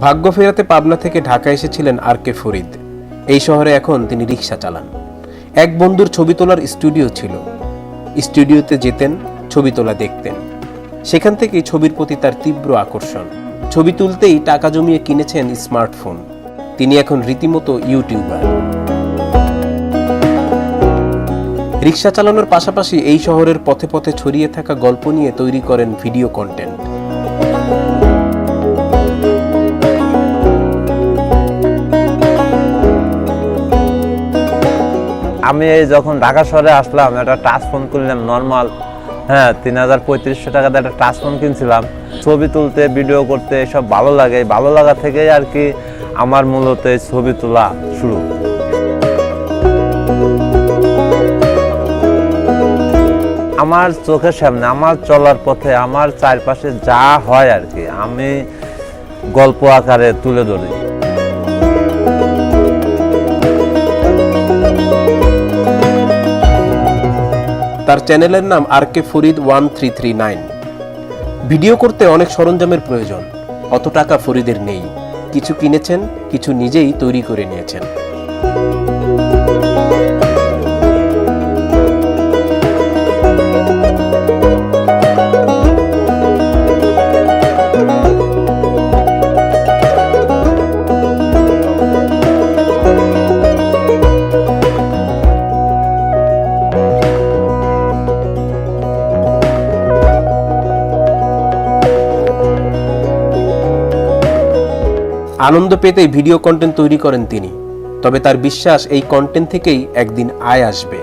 ভাগ্য ফেরাতে পাবনা থেকে ঢাকা এসেছিলেন আর কে ফরিদ। এই শহরে এখন তিনি রিক্সা চালান। এক বন্ধুর ছবি তোলার স্টুডিও ছিল। স্টুডিওতে যেতেন, ছবি তোলা দেখতেন। সেখান থেকেই ছবির প্রতি তার তীব্র আকর্ষণ। ছবি তুলতেই টাকা জমিয়ে কিনেছেন স্মার্টফোন। তিনি এখন রীতিমতো ইউটিউবার। রিক্সা চালানোর পাশাপাশি এই শহরের পথে পথে ছড়িয়ে থাকা গল্প নিয়ে তৈরি করেন ভিডিও কন্টেন্ট। আমি এই যখন ঢাকা শহরে আসলাম, একটা টাচ ফোন কিনলাম নর্মাল হ্যাঁ তিন হাজার পঁয়ত্রিশশো টাকাতে একটা টাচ ফোন কিনছিলাম। ছবি তুলতে ভিডিও করতে, এসব ভালো লাগে। ভালো লাগা থেকেই আর কি আমার মূলত ছবি তোলা শুরু। আমার চোখের সামনে, আমার চলার পথে, আমার চারপাশে যা হয় আর কি, আমি গল্প আকারে তুলে ধরি। তার চ্যানেলের নাম R K Farid one three three nine. Video করতে অনেক সরঞ্জামের প্রয়োজন, অত টাকা ফরিদের নেই। কিছু কিনেছেন, কিছু নিজেই তৈরি করে নিয়েছেন। আনন্দ পেতেই ভিডিও কন্টেন্ট তৈরি করেন তিনি। তবে তার বিশ্বাস এই কন্টেন্ট থেকেই একদিন আয় আসবে।